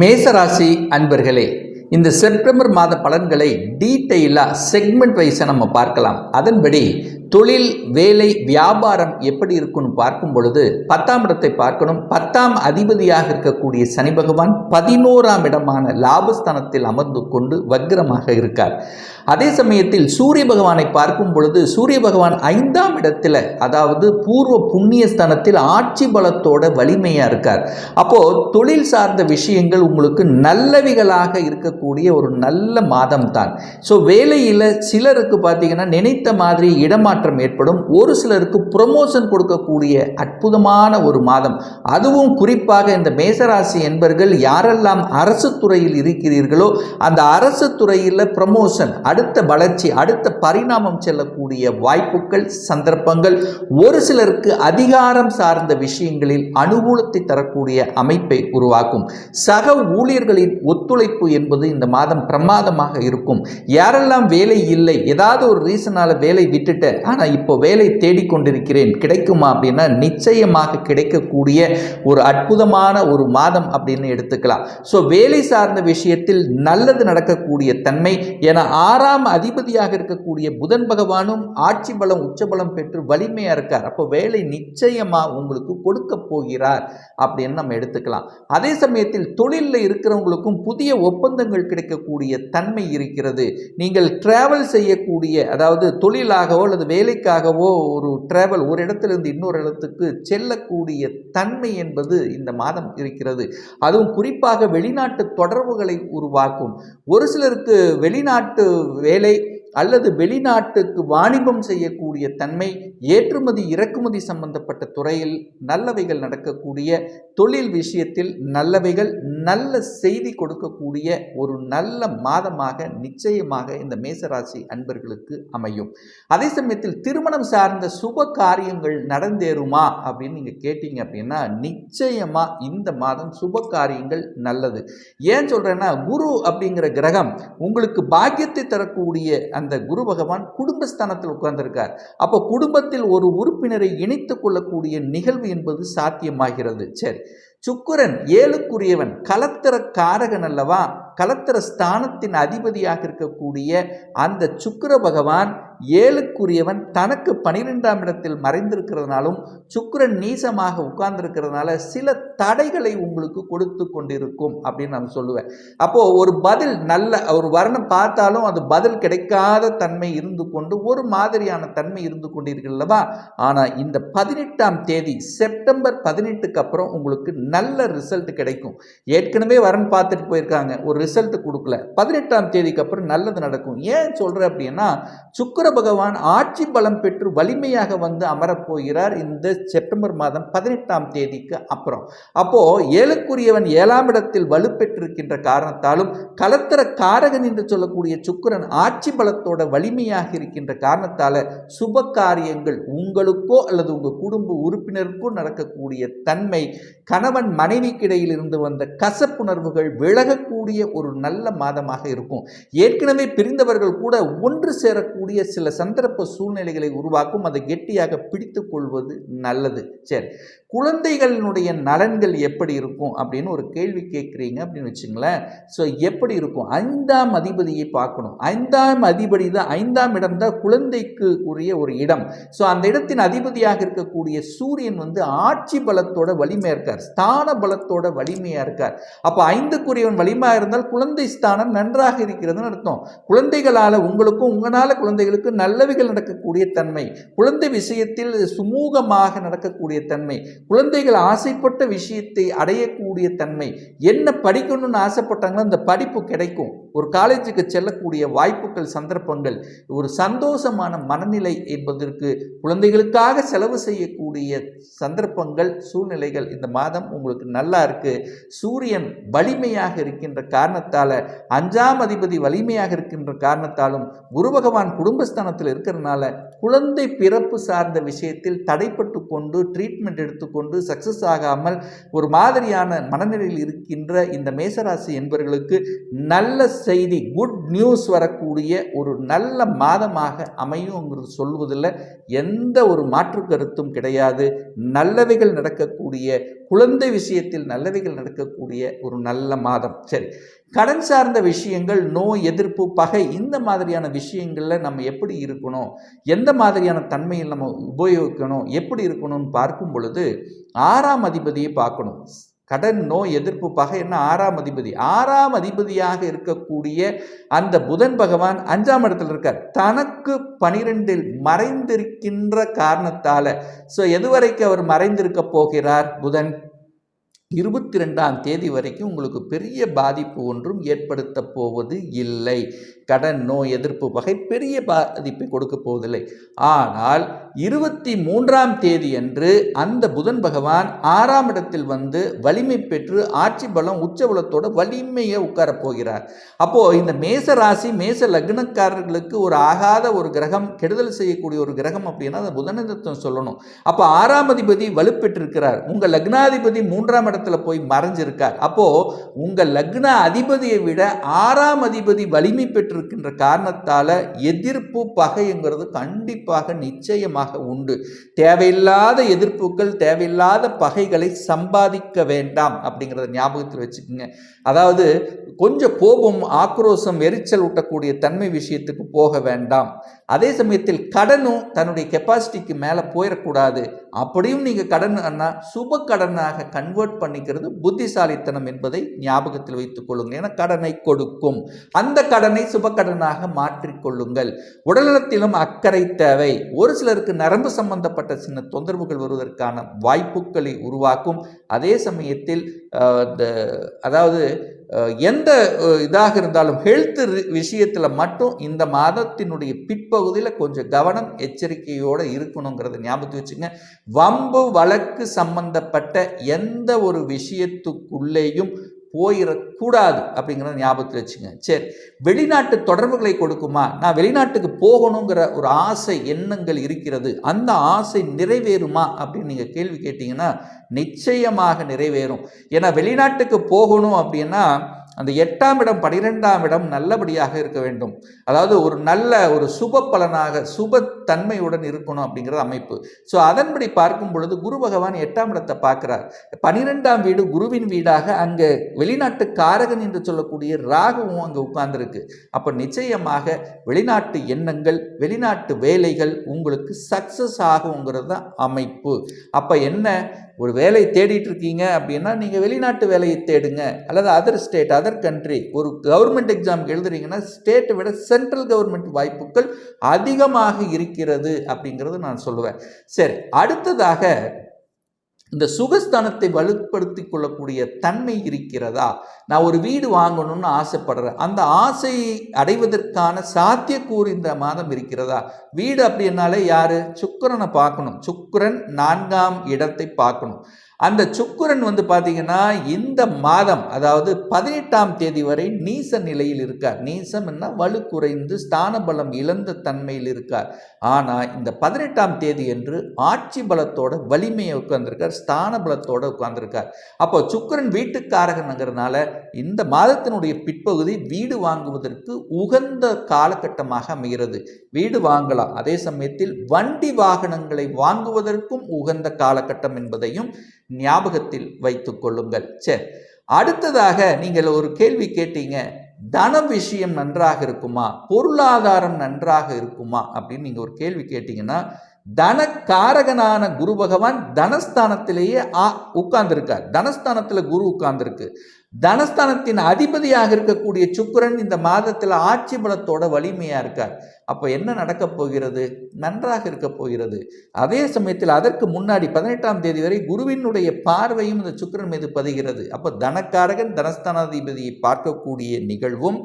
மேசராசி அன்பர்களே இந்த செப்டம்பர் மாத பலன்களை டீட்டெயிலாக செக்மெண்ட் வைஸை நம்ம பார்க்கலாம். அதன்படி தொழில் வேலை வியாபாரம் எப்படி இருக்குன்னு பார்க்கும் பொழுது பத்தாம் இடத்தை பார்க்கணும். பத்தாம் அதிபதியாக இருக்கக்கூடிய சனி பகவான் பதினோராம் இடமான லாபஸ்தானத்தில் அமர்ந்து கொண்டு வக்ரமாக இருக்கார். அதே சமயத்தில் சூரிய பகவானை பார்க்கும் பொழுது சூரிய பகவான் ஐந்தாம் இடத்துல அதாவது பூர்வ புண்ணிய ஸ்தானத்தில் ஆட்சி பலத்தோட வலிமையாக இருக்கார். அப்போது தொழில் சார்ந்த விஷயங்கள் உங்களுக்கு நல்லவிகளாக இருக்க இருக்கக்கூடிய ஒரு நல்ல மாதம் தான் ஸோ வேலையில் சிலருக்கு பார்த்தீங்கன்னா நினைத்த மாதிரி இடமாற்றம் ஏற்படும். ஒரு சிலருக்கு ப்ரொமோஷன் கொடுக்கக்கூடிய அற்புதமான ஒரு மாதம். அதுவும் குறிப்பாக இந்த மேசராசி என்பர்கள் யாரெல்லாம் அரசு துறையில் இருக்கிறீர்களோ அந்த அரசு துறையில் ப்ரமோஷன் அடுத்த வளர்ச்சி அடுத்த பரிணாமம் செல்லக்கூடிய வாய்ப்புகள் சந்தர்ப்பங்கள் ஒரு சிலருக்கு அதிகாரம் சார்ந்த விஷயங்களில் அனுகூலத்தை தரக்கூடிய அமைப்பை உருவாக்கும். சக ஊழியர்களின் ஒத்துழைப்பு என்பது இந்த மாதம் பிரமாதமாக இருக்கும். யாரெல்லாம் வேலை இல்லை ஏதாவது ஒரு ரீசனால் வேலை விட்டுட்டேன் ஆனால் இப்போ வேலை தேடிக்கொண்டிருக்கிறேன் கிடைக்குமா அப்படின்னா நிச்சயமாக கிடைக்கக்கூடிய ஒரு அற்புதமான ஒரு மாதம் அப்படின்னு எடுத்துக்கலாம். ஸோ வேலை சார்ந்த விஷயத்தில் நல்லது நடக்கக்கூடிய தன்மை என ஆறாம் அதிபதியாக இருக்கக்கூடிய புதன் பகவானும் ஆட்சி பலம் உச்சபலம் பெற்று வலிமையாக இருக்கார். அப்போ வேலை நிச்சயமாக உங்களுக்கு கொடுக்க போகிறார் அப்படின்னு நம்ம எடுத்துக்கலாம். அதே சமயத்தில் தொழிலில் இருக்கிறவங்களுக்கும் புதிய ஒப்பந்தங்கள் கிடைக்கக்கூடிய தன்மை இருக்கிறது. நீங்கள் டிராவல் செய்யக்கூடிய அதாவது தொழிலாகவோ அல்லது வேலைக்காகவோ ஒரு டிராவல் ஒரு இடத்திலிருந்து இன்னொரு இடத்துக்கு செல்லக்கூடிய தன்மை என்பது இந்த மாதம் இருக்கிறது. அதுவும் குறிப்பாக வெளிநாட்டு தொடர்புகளை உருவாக்கும். ஒரு சிலருக்கு வெளிநாட்டு வேலை அல்லது வெளிநாட்டுக்கு வாணிபம் செய்யக்கூடிய தன்மை ஏற்றுமதி இறக்குமதி சம்பந்தப்பட்ட துறையில் நல்லவைகள் நடக்கக்கூடிய தொழில் விஷயத்தில் நல்லவைகள் நல்ல செய்தி கொடுக்கக்கூடிய ஒரு நல்ல மாதமாக நிச்சயமாக இந்த மேசராசி அன்பர்களுக்கு அமையும். அதே சமயத்தில் திருமணம் சார்ந்த சுப காரியங்கள் நடந்தேறுமா அப்படின்னு நீங்கள் கேட்டீங்க அப்படின்னா நிச்சயமாக இந்த மாதம் சுப காரியங்கள் நல்லது. ஏன் சொல்கிறேன்னா குரு அப்படிங்கிற கிரகம் உங்களுக்கு பாக்கியத்தை தரக்கூடிய அந்த குரு பகவான் குடும்பஸ்தானத்தில் உட்கார்ந்திருக்கார். அப்போ குடும்பத்தில் ஒரு உறுப்பினரை இணைத்து கொள்ளக்கூடிய நிகழ்வு என்பது சாத்தியமாகிறது. சரி. சுக்கிரன் ஏழுக்குரியவன் கலத்திர காரகன் அல்லவா? கலத்திர ஸ்தானத்தின் அதிபதியாக இருக்கக்கூடிய அந்த சுக்கிர பகவான் ஏழுக்குரியவன் தனக்கு பனிரெண்டாம் இடத்தில் மறைந்திருக்கிறதுனாலும் சுக்கிரன் நீசமாக உட்கார்ந்திருக்கிறதுனால சில தடைகளை உங்களுக்கு கொடுத்து கொண்டிருக்கும் அப்படின்னு நான் சொல்லுவேன். அப்போது ஒரு பதில் நல்ல ஒரு வர்ணம் பார்த்தாலும் அது பதில் கிடைக்காத தன்மை இருந்து கொண்டு ஒரு மாதிரியான தன்மை இருந்து கொண்டிருக்கிறல்லவா ஆனால் இந்த பதினெட்டாம் தேதி செப்டம்பர் பதினெட்டுக்கு அப்புறம் உங்களுக்கு நல்ல ரிசல்ட் கிடைக்கும். ஏற்கனவே வரன் பார்த்துட்டு போயிருக்காங்க. ஒரு ரிசல்ட் கொடுக்கல. பதினெட்டாம் தேதிக்கு அப்புறம் நல்லது நடக்கும். ஏன் சொல்கிறேன் அப்படின்னா சுக்கிர பகவான் ஆட்சி பலம் பெற்று வலிமையாக வந்து அமரப்போகிறார் இந்த செப்டம்பர் மாதம் பதினெட்டாம் தேதிக்கு அப்புறம். அப்போது ஏழுக்குரியவன் ஏழாம் இடத்தில் வலுப்பெற்றிருக்கின்ற காரணத்தாலும் கலத்தர காரகன் என்று சொல்லக்கூடிய சுக்கிரன் ஆட்சி பலத்தோட வலிமையாக இருக்கின்ற காரணத்தால் சுப காரியங்கள் உங்களுக்கோ அல்லது உங்கள் குடும்ப உறுப்பினருக்கோ நடக்கக்கூடிய தன்மை கணவன் மனைவிக்கு இடையில் இருந்து வந்த கசப்புணர்வுகள் விலகக்கூடிய ஒரு நல்ல மாதமாக இருக்கும். ஏற்கனவே பிரிந்தவர்கள் கூட ஒன்று சேரக்கூடிய சில சந்தர்ப்ப சூழ்நிலைகளை உருவாக்கும் அதை கெட்டியாக பிடித்து கொள்வது நல்லது. சரி குழந்தைகளினுடைய நலன்கள் எப்படி இருக்கும் அப்படின்னு ஒரு கேள்வி கேட்குறீங்க அப்படின்னு வச்சுங்களேன். ஸோ எப்படி இருக்கும்? ஐந்தாம் அதிபதியை பார்க்கணும். ஐந்தாம் அதிபதி தான் ஐந்தாம் இடம் தான் குழந்தைக்கு உரிய ஒரு இடம். ஸோ அந்த இடத்தின் அதிபதியாக இருக்கக்கூடிய சூரியன் வந்து ஆட்சி பலத்தோட வலிமையாக இருக்கார். ஸ்தான பலத்தோட வலிமையாக இருக்கார். அப்போ ஐந்துக்குரியவன் வலிமையாக இருந்தால் குழந்தை ஸ்தானம் நன்றாக இருக்கிறதுன்னு அர்த்தம். குழந்தைகளால் உங்களுக்கும் உங்களால் குழந்தைகளுக்கு நல்லவைகள் நடக்கக்கூடிய தன்மை. குழந்தை விஷயத்தில் சுமூகமாக நடக்கக்கூடிய தன்மை. குழந்தைகள் ஆசைப்பட்ட விஷயத்தை அடையக்கூடிய தன்மை. என்ன படிக்கணும்னு ஆசைப்பட்டாங்களோ அந்த படிப்பு கிடைக்கும். ஒரு காலேஜுக்கு செல்லக்கூடிய வாய்ப்புகள் சந்தர்ப்பங்கள் ஒரு சந்தோஷமான மனநிலை என்பதற்கு குழந்தைகளுக்காக செலவு செய்யக்கூடிய சந்தர்ப்பங்கள் சூழ்நிலைகள் இந்த மாதம் உங்களுக்கு நல்லா இருக்குது சூரியன் வலிமையாக இருக்கின்ற காரணத்தால் அஞ்சாம் அதிபதி வலிமையாக இருக்கின்ற காரணத்தாலும் குரு பகவான் குடும்பஸ்தானத்தில் இருக்கிறதுனால குழந்தை பிறப்பு சார்ந்த விஷயத்தில் தடைப்பட்டு கொண்டு ட்ரீட்மெண்ட் எடுத்துக்கொண்டு சக்ஸஸ் ஆகாமல் ஒரு மாதிரியான மனநிலையில் இருக்கின்ற இந்த மேசராசி என்பவர்களுக்கு நல்ல செய்தி குட் நியூஸ் வரக்கூடிய ஒரு நல்ல மாதமாக அமையுங்கிறது சொல்வதில் எந்த ஒரு மாற்று கருத்தும் கிடையாது. நல்லவைகள் நடக்கக்கூடிய குழந்தை விஷயத்தில் நல்லவைகள் நடக்கக்கூடிய ஒரு நல்ல மாதம். சரி கடன் சார்ந்த விஷயங்கள் நோய் எதிர்ப்பு பகை இந்த மாதிரியான விஷயங்களில் நம்ம எப்படி இருக்கணும்? எந்த மாதிரியான தன்மையில் நம்ம உபயோகிக்கணும்? எப்படி இருக்கணும்னு பார்க்கும் பொழுது ஆறாம் அதிபதியை பார்க்கணும். கடன் நோய் எதிர்ப்பு பகை என்ன? ஆறாம் அதிபதி. ஆறாம் அதிபதியாக இருக்கக்கூடிய அந்த புதன் பகவான் அஞ்சாம் இடத்துல இருக்கார். தனக்கு பனிரெண்டில் மறைந்திருக்கின்ற காரணத்தால. ஸோ எதுவரைக்கும் அவர் மறைந்திருக்க போகிறார் புதன்? இருபத்தி ரெண்டாம் தேதி வரைக்கும் உங்களுக்கு பெரிய பாதிப்பு ஒன்றும் ஏற்படுத்த போவது இல்லை. கடன் நோய் எதிர்ப்பு வகை பெரிய பாதிப்பை கொடுக்க போவதில்லை. ஆனால் இருபத்தி மூன்றாம் தேதி அன்று அந்த புதன் பகவான் ஆறாம் இடத்தில் வந்து வலிமை பெற்று ஆட்சி பலம் உச்ச பலத்தோட வலிமையை உட்காரப் போகிறார். அப்போ இந்த மேச ராசி மேச லக்னக்காரர்களுக்கு ஒரு ஆகாத ஒரு கிரகம் கெடுதல் செய்யக்கூடிய ஒரு கிரகம் அப்படின்னா அந்த புதனதத்துவம் சொல்லணும். அப்போ ஆறாம் அதிபதி வலுப்பெற்றிருக்கிறார். உங்க லக்னாதிபதி மூன்றாம் இடத்துல போய் மறைஞ்சிருக்கார். அப்போ உங்க லக்ன அதிபதியை விட ஆறாம் அதிபதி வலிமை பெற்று இருக்கின்ற காரணத்தால் எதிர்ப்பு பகைங்கிறது கண்டிப்பாக நிச்சயமாக உண்டு. தேவையில்லாத எதிர்ப்புகள் தேவையில்லாத பகைகளை சம்பாதிக்க வேண்டாம் அப்படிங்கிறத ஞாபகத்தில் வச்சுக்கோங்க. அதாவது கொஞ்சம் கோபம் ஆக்ரோஷம் எரிச்சல் ஊட்டக்கூடிய தன்மை விஷயத்துக்கு போக வேண்டாம். அதே சமயத்தில் கடனும் தன்னுடைய கெப்பாசிட்டிக்கு மேலே போயிடக்கூடாது. அப்படியும் நீங்கள் கடன் சுப கடனாக கன்வெர்ட் பண்ணிக்கிறது புத்திசாலித்தனம் என்பதை ஞாபகத்தில் வைத்துக் கொள்ளுங்கள். ஏன்னா கடனை கொடுக்கும். அந்த கடனை சுப கடனாக மாற்றிக்கொள்ளுங்கள். உடல்நலத்திலும் அக்கறை தேவை. ஒரு சிலருக்கு நரம்பு சம்பந்தப்பட்ட சின்ன தொந்தரவுகள் வருவதற்கான வாய்ப்புகளை உருவாக்கும். அதே சமயத்தில் அதாவது எந்த இதாக இருந்தாலும் ஹெல்த் விஷயத்தில் மட்டும் இந்த மாதத்தினுடைய பிற்பகுதியில் கொஞ்சம் கவனம் எச்சரிக்கையோடு இருக்கணுங்கிறத ஞாபகத்து வச்சுங்க. வம்பு வழக்கு சம்பந்தப்பட்ட எந்த ஒரு விஷயத்துக்குள்ளேயும் போயிடக்கூடாது அப்படிங்கிறத ஞாபகத்தில் வச்சுங்க. சரி வெளிநாட்டு தொடர்புகளை கொடுக்குமா? நான் வெளிநாட்டுக்கு போகணுங்கிற ஒரு ஆசை எண்ணங்கள் இருக்கிறது. அந்த ஆசை நிறைவேறுமா அப்படின்னு நீங்கள் கேள்வி கேட்டிங்கன்னா நிச்சயமாக நிறைவேறும். ஏன்னா வெளிநாட்டுக்கு போகணும் அப்படின்னா அந்த எட்டாம் இடம் பனிரெண்டாம் இடம் நல்லபடியாக இருக்க வேண்டும். அதாவது ஒரு நல்ல ஒரு சுப பலனாக சுப தன்மையுடன் இருக்கணும் அப்படிங்கிறது அமைப்பு. ஸோ அதன்படி பார்க்கும் பொழுது குரு பகவான் எட்டாம் இடத்தை பார்க்கிறார். பனிரெண்டாம் வீடு குருவின் வீடாக அங்கே வெளிநாட்டு காரகன் என்று சொல்லக்கூடிய ராகுவும் அங்கே உட்கார்ந்துருக்கு. அப்போ நிச்சயமாக வெளிநாட்டு எண்ணங்கள் வெளிநாட்டு வேலைகள் உங்களுக்கு சக்ஸஸ் ஆகுங்கிறது தான் அமைப்பு. அப்போ என்ன? ஒரு வேலை தேடிட்டு இருக்கீங்க அப்படின்னா நீங்கள் வெளிநாட்டு வேலையை தேடுங்க அல்லது அதர் ஸ்டேட் அதர் கண்ட்ரி ஒரு கவர்மெண்ட் எக்ஸாமுக்கு எழுதுறீங்கன்னா ஸ்டேட்டை விட சென்ட்ரல் கவர்மெண்ட் வாய்ப்புகள் அதிகமாக இருக்கிறது அப்படிங்கிறது நான் சொல்லுவேன். சரி அடுத்ததாக இந்த சுகஸ்தானத்தை வலுப்படுத்தி கொள்ளக்கூடிய தன்மை இருக்கிறதா? நான் ஒரு வீடு வாங்கணும்னு ஆசைப்படுறேன். அந்த ஆசையை அடைவதற்கான சாத்தியக்கூறு இந்த மாதம் இருக்கிறதா? வீடு அப்படின்னாலே யாரு? சுக்கரனை பார்க்கணும். சுக்கரன் நான்காம் இடத்தை பார்க்கணும். அந்த சுக்குரன் வந்து பார்த்தீங்கன்னா இந்த மாதம் அதாவது பதினெட்டாம் தேதி வரை நீச நிலையில் இருக்கார். நீசம்னா வலு குறைந்து ஸ்தான பலம் இழந்த தன்மையில் இருக்கார். ஆனால் இந்த பதினெட்டாம் தேதி என்று ஆட்சி பலத்தோட வலிமையை உட்கார்ந்துருக்கார் ஸ்தான பலத்தோட உட்கார்ந்துருக்கார். அப்போ சுக்கரன் வீட்டுக்காரகனுங்கிறதுனால இந்த மாதத்தினுடைய பிற்பகுதி வீடு வாங்குவதற்கு உகந்த காலகட்டமாக அமைகிறது. வீடு வாங்கலாம். அதே சமயத்தில் வண்டி வாகனங்களை வாங்குவதற்கும் உகந்த காலகட்டம் என்பதையும் ஞாபகத்தில் வைத்து கொள்ளுங்கள். சரி அடுத்ததாக நீங்கள் ஒரு கேள்வி கேட்டீங்க தனம் விஷயம் நன்றாக இருக்குமா? பொருளாதாரம் நன்றாக இருக்குமா? அப்படின்னு நீங்கள் ஒரு கேள்வி கேட்டீங்கன்னா தனக்காரகனான குரு பகவான் தனஸ்தானத்திலேயே உட்கார்ந்துருக்கார். தனஸ்தானத்தில் குரு உட்கார்ந்துருக்கு. தனஸ்தானத்தின் அதிபதியாக இருக்கக்கூடிய சுக்கிரன் இந்த மாதத்தில் ஆட்சி பலத்தோட வலிமையாக இருக்கார். அப்போ என்ன நடக்கப் போகிறது? நன்றாக இருக்க போகிறது. அதே சமயத்தில் அதற்கு முன்னாடி பதினெட்டாம் தேதி வரை குருவினுடைய பார்வையும் இந்த சுக்கிரன் மீது பதிகிறது. அப்போ தனக்காரகன் தனஸ்தானாதிபதியை பார்க்கக்கூடிய நிகழ்வும்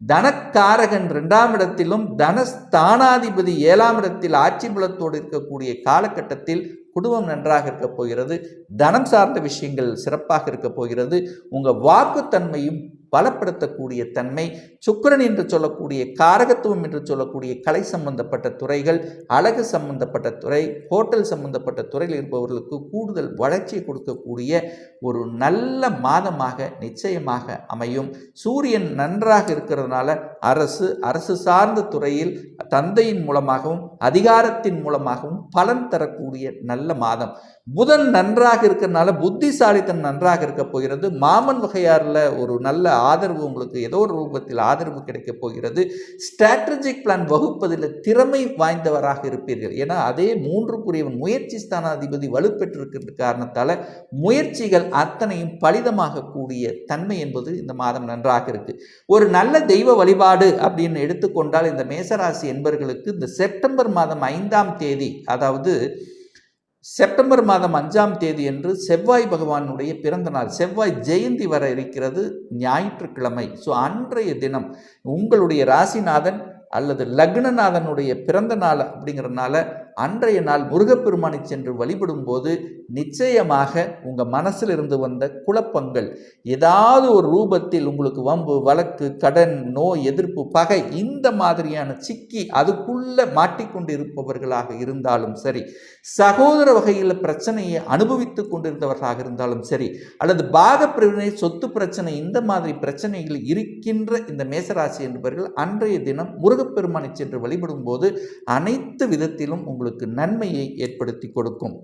தனக்காரகன் ரெண்டாம் இடத்திலும் தனஸ்தானாதிபதி ஏழாம் இடத்தில் ஆட்சி பலத்தோடு இருக்கக்கூடிய காலகட்டத்தில் குடும்பம் நன்றாக இருக்க போகிறது தனம் சார்ந்த விஷயங்கள் சிறப்பாக இருக்க போகிறது உங்கள் வாக்குத்தன்மையும் பலப்படுத்தக்கூடிய தன்மை சுக்கிரன் என்று சொல்லக்கூடிய காரகத்துவம் என்று சொல்லக்கூடிய கலை சம்பந்தப்பட்ட துறைகள் அழகு சம்பந்தப்பட்ட துறை ஹோட்டல் சம்பந்தப்பட்ட துறையில் இருப்பவர்களுக்கு கூடுதல் வளர்ச்சியை கொடுக்கக்கூடிய ஒரு நல்ல மாதமாக நிச்சயமாக அமையும். சூரியன் நன்றாக இருக்கிறதுனால அரசு அரசு சார்ந்த துறையில் தந்தையின் மூலமாகவும் அதிகாரத்தின் மூலமாகவும் பலன் தரக்கூடிய நல்ல மாதம். புதன் நன்றாக இருக்கிறதுனால புத்திசாலித்தன் நன்றாக இருக்க போகிறது. மாமன் வகையாரில் ஒரு நல்ல ஆதரவு உங்களுக்கு ஏதோ ஒரு ரூபத்தில் ஆதரவு கிடைக்கப் போகிறது. ஸ்ட்ராட்டஜிக் பிளான் வகுப்பதில் திறமை வாய்ந்தவராக இருப்பீர்கள். ஏன்னா அதே மூன்றுக்குரியவன் முயற்சி ஸ்தானாதிபதி வலுப்பெற்றிருக்கின்ற காரணத்தால் முயற்சிகள் அத்தனையும் பலிதமாக கூடிய தன்மை என்பது இந்த மாதம் நன்றாக இருக்குது ஒரு நல்ல தெய்வ வழிபாடு அப்படின்னு எடுத்துக்கொண்டால் இந்த மேசராசி என்பர்களுக்கு இந்த செப்டம்பர் மாதம் ஐந்தாம் தேதி அதாவது செப்டம்பர் மாதம் அஞ்சாம் தேதி என்று செவ்வாய் பகவானுடைய பிறந்த நாள் செவ்வாய் ஜெயந்தி வர இருக்கிறது ஞாயிற்றுக்கிழமை. ஸோ அன்றைய தினம் உங்களுடைய ராசிநாதன் அல்லது லக்னநாதனுடைய பிறந்த நாள் அப்படிங்கிறனால அன்றைய நாள் முருகப்பெருமானை சென்று வழிபடும் போது நிச்சயமாக உங்கள் மனசில் இருந்து வந்த குழப்பங்கள் ஏதாவது ஒரு ரூபத்தில் உங்களுக்கு வம்பு வழக்கு கடன் நோய் எதிர்ப்பு பகை இந்த மாதிரியான சிக்கி அதுக்குள்ள மாட்டிக்கொண்டு இருப்பவர்களாக இருந்தாலும் சரி சகோதர வகையில் பிரச்சனையை அனுபவித்துக் கொண்டிருந்தவர்களாக இருந்தாலும் சரி அல்லது பாக பிரிவினை சொத்து பிரச்சனை இந்த மாதிரி பிரச்சனைகள் இருக்கின்ற இந்த மேசராசி என்பவர்கள் அன்றைய தினம் முருகப்பெருமானை சென்று வழிபடும் போது அனைத்து விதத்திலும் உங்களுக்கு நன்மையை ஏற்படுத்தி கொடுக்கும்.